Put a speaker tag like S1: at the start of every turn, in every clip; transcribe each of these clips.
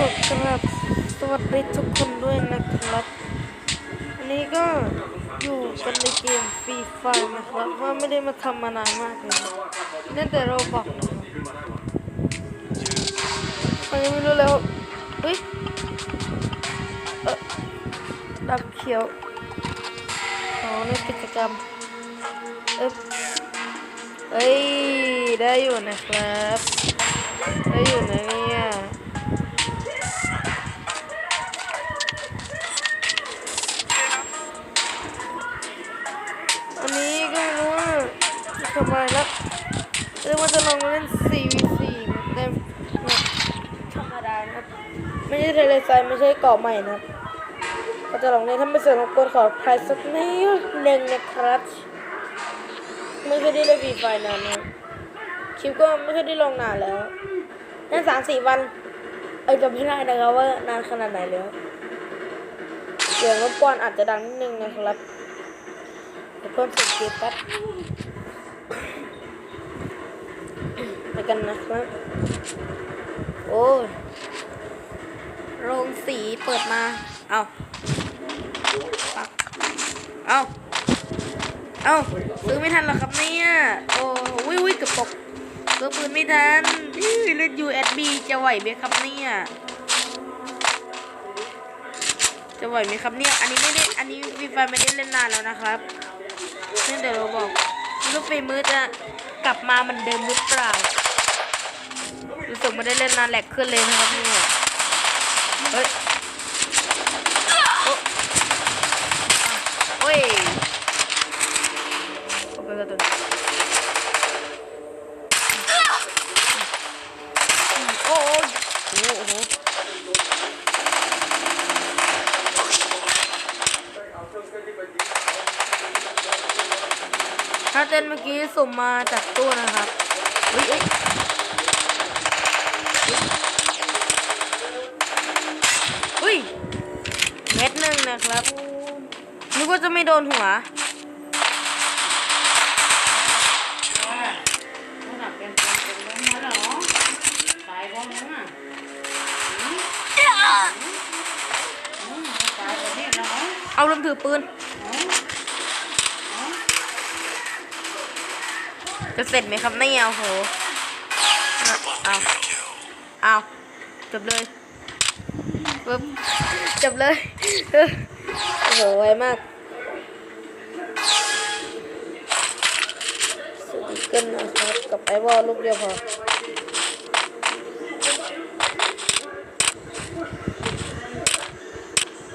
S1: ขอกราบสวัสดีทุกคนด้วยนะครับ อันนี้ก็อยู่กันในเกมฟรีไฟนะครับ ว่าไม่ได้มาทำมานานมากเลยนั่นแต่เราบอกนะครับอันนี้ไม่รู้แล้วเฮ้ยเออดับเขียวอ๋อในกิจกรรมเอ๊บเอ้ย ได้อยู่นะครับ ได้อยู่นะเนี่ย ไซไม่ใช่เกาะใหม่นะครับก็จะลองเล่นถ้าไม่เสร็จรบกวนขอพายสักนิดหนึ่งนะครับไม่เคยได้เล่น v ีไฟนานนะคลิปก็ไม่เคยได้ลงนานแล้วนั่นสามสี่วัน เออจะไม่ได้นะครับว่านานขนาดไหนแล้วเสียงรบกวนอาจจะดังนิดนึงนะครับเดี๋ยวเพิ่มเสียงเกียร์แป๊บไปกันนะครับ โอ้ย สีเปิดมา เอาปักเอาเอาซื้อไม่ทันหรอครับเนี่ย โอ้วิววิเกับตกซื้อปืนไม่ทันอื้อเล่น USB จะไหวไหมครับเนี่ย จะไหวไหมครับเนี่ย อันนี้ไม่ได้ อันนี้วีไฟไม่ได้เล่นนานแล้วนะครับนี่เดี๋ยวเราบอกลูกฝีมือจะกลับมาเหมันเดิมหรือเปล่ารู้สึกไม่ได้เล่นนานแหลกขึ้นเลยนะครับเนี่ย เฮ้ยโอ้โอ้ยโอเคก็ตัวนี้โอ้โอ้โอ้โหถ้าเต้นเมื่อกี้สุ่มมาจากตู้นะครับเฮ้ย นึ่งนะครับนึกว่าจะไม่โดนหัวเอาลมถือปืน จะเสร็จไหมครับเนี่ยโอ้โห เอาเอาจบเลย ปึ๊บจบเลยโอ้โหไวมากสวัสดีกันนะครับกับไอวอลลูกเดียวพอ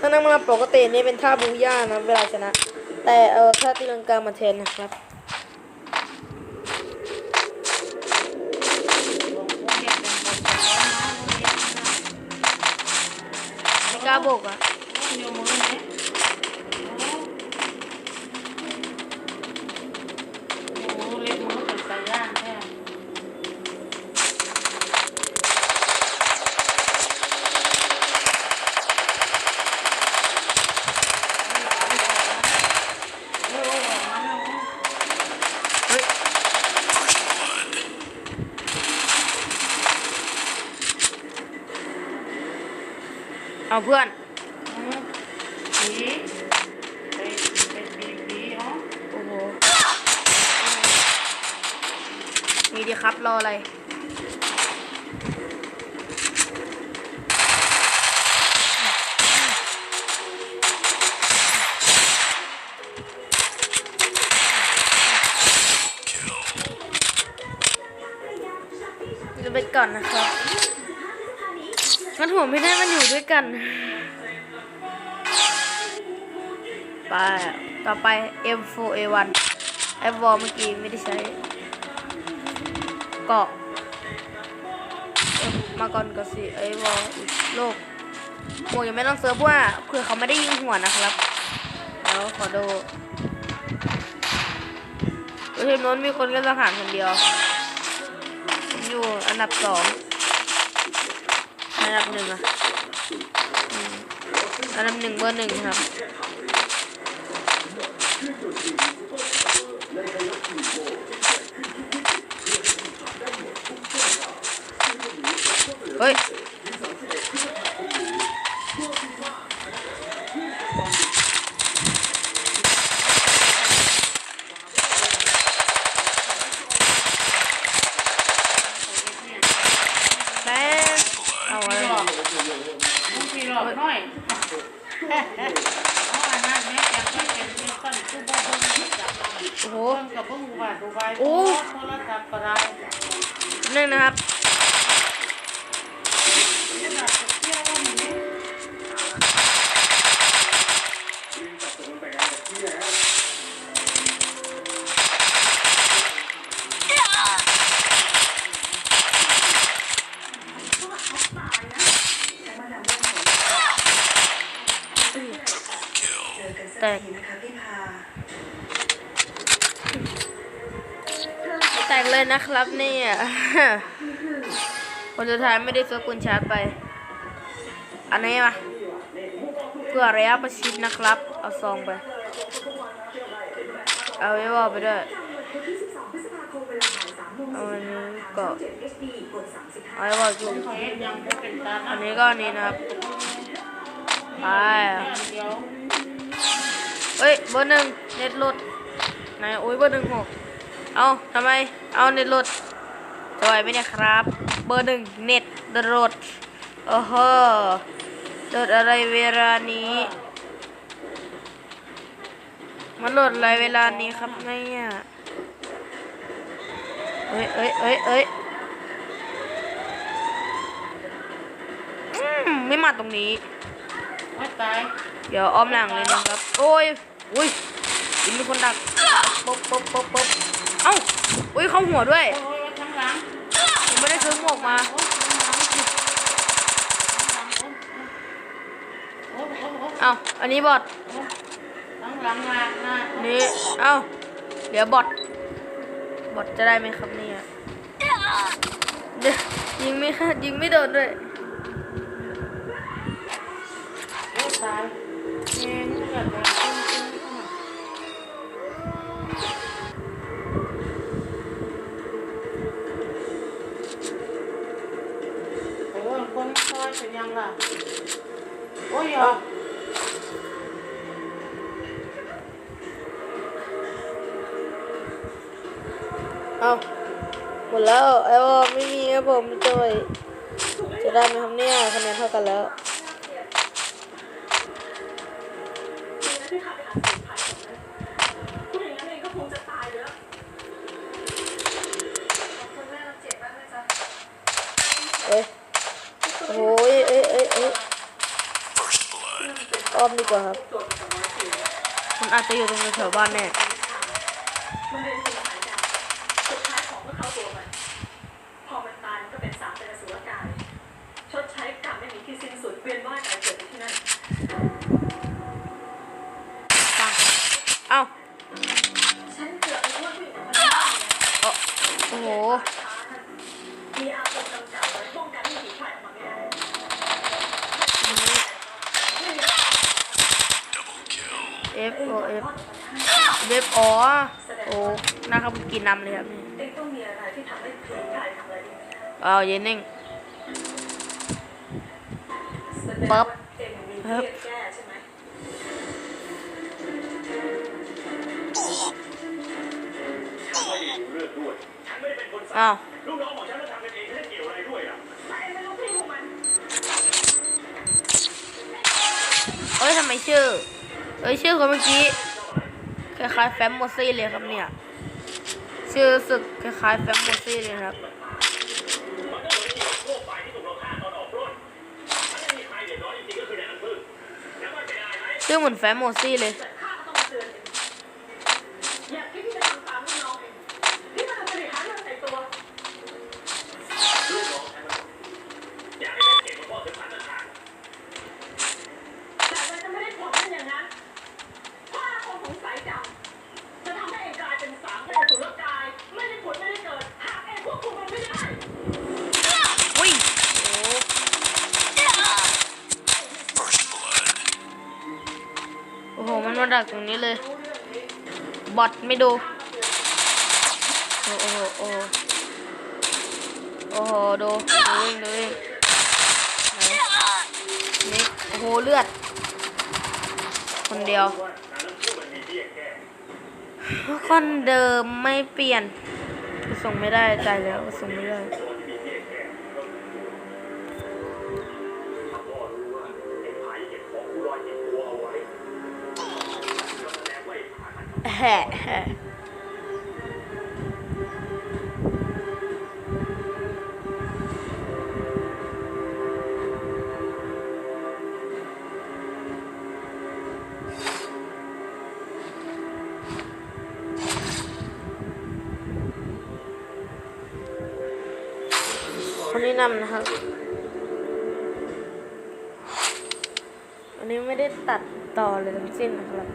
S1: ถ้านั่งมาปกตินี่เป็นท่าบูย่านะเวลาชนะ แต่เออท่าตีลังกามาแทนนะครับ ไเอาเพื่อนโอ้โหนี่ดีครับรออะไรจะไปก่อนนะครับ มันหัวไม่ได้มันอยู่ด้วยกัน ไป ต่อไป M4A1 F w a l เมื่อกี้ไม่ได้ใช้เกาะมาก่อนก็สิไอ้วอลโลกโอ้ยังไม่ต้องเซิร์ฟเพราะว่าเผื่อเขาไม่ได้ยิงหัวนะครับแล้วขอดูทีมโน้นมีคนก็สังหารคนเดียวผมอยู่อันดับสอง อันดับหนึ่งอะอันดับหนึ่งเบอร์หนึ่งครับ เฮ้ย โห
S2: เพิ่งกับเพิ่งว่าดูใบ
S1: โอ้
S2: โทรศัพท์ก็ได้
S1: นึงนะครับแต่ แตกเลยนะครับเนี่ยคนสุดท้ายไม่ได้ซื้อปืนชาร์จไป อันนี้มาเพื่อระยะประชิดนะครับ เอาซองไป เอาไว้ว่าไปด้วยเอาอันนี้ก็เอาไว้ว่าจุ่ม
S2: เขาเห็นยังบ่เป็นตา
S1: อันนี้ก็นี้นะครับไป
S2: เดียว
S1: เอ้ยเบอร์หนึ่งเน็ตลดไหนโอ้ยเบอร์หนึ่งหก เอาทำไม เอาเน็ตหลุดจอยไหมเนี่ยครับ เบอร์หนึ่งเน็ตหลุดโอ้โหหลุดอะไรเวลานี้มันหลุดอะไรเวลานี้ครับเนี่ยเอ้ยเอ้ยเอ้ยเอ้ยอืมไม่มาตรงนี้
S2: ไม่ตาย
S1: เดี๋ยวอ้อมหลังเลยนะครับ โอ้ย อุ้ย ยิงมีคนดักป๊บป๊บป๊บป๊บเอ้าอุ้ยเข้าหัวด้วย
S2: โอ้ยทั้งหลัง
S1: ผมไม่ได้ซื้อหมวกมา
S2: โอ้ยทั้งหลังโอ้ยโอ้ยโอ้ย
S1: เอ้าอันนี้บอท
S2: ทั้งหลังหน้าหน้า
S1: อันนี้เอ้าเดี๋ยวบอทบอทจะได้ไหมครับเนี่ยเดี๋ยวยิงไม่ค่ะยิงไม่โดนด้วย
S2: โอ้ยตายเงี้ยนี่แบบ โอ้ยอะ
S1: เอาหมดแล้วไอ้วอไม่มีครับผมจอยจะได้ไหมครับเนี่ยคะแนนเท่ากันแล้ว
S3: ม
S1: ดีกว่าครับ มันอาจจะอยู่ตรงแถวๆบ้านแน่ F O F เว็บอ๋อโอ้นะครับกินน้ำเลยครับนี่
S3: เองต้องมีอะไรที่ทำให้ผีพายทำอะไรดี
S1: เอาเย็นนิ่ง
S3: แสดง
S1: ปั๊บ
S3: เองมีเครียดแก้ใช่ไหม
S1: อ้าว
S4: ลูกน้องของฉันมาทำกันเองฉันเกี่ยวอะไรด้วยอะ
S3: แต่เองไม่รู้พี่พวกมัน
S1: เอ้ยทำไมชื่อ เอ้ยชื่อคนเมื่อกี้คล้ายๆแฟมโมซี่เลยครับเนี่ย ชื่อสึกคล้ายๆแฟมโมซี่เลยครับชื่อเหมือนแฟมโมซี่เลย
S3: มาย ไม่ได้ผลไม่ได้เกิด หากเองควบคุมมันไม่ได้
S1: อุ้ยโอ้โหมันมาดักตรงนี้เลย บอทไม่ดู โอ้โหโอ้โหโอ้โหดูดูเองดูเองไหนนี่โอ้โห เลือด คนเดียว คนเดิมไม่เปลี่ยน ส่งไม่ได้ตายแล้วส่งไม่ได้
S4: ตัวที่มีเบี้ยแก้ มัน
S1: แนะนำนะครับ อันนี้ไม่ได้ตัดต่อเลยทั้งสิ้นนะครับ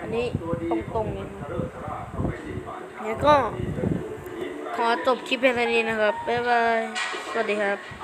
S1: อันนี้ตรงๆเลยนะครับแล้วก็ขอจบคลิปเพียงเท่านี้นะครับ บ๊ายบาย สวัสดีครับ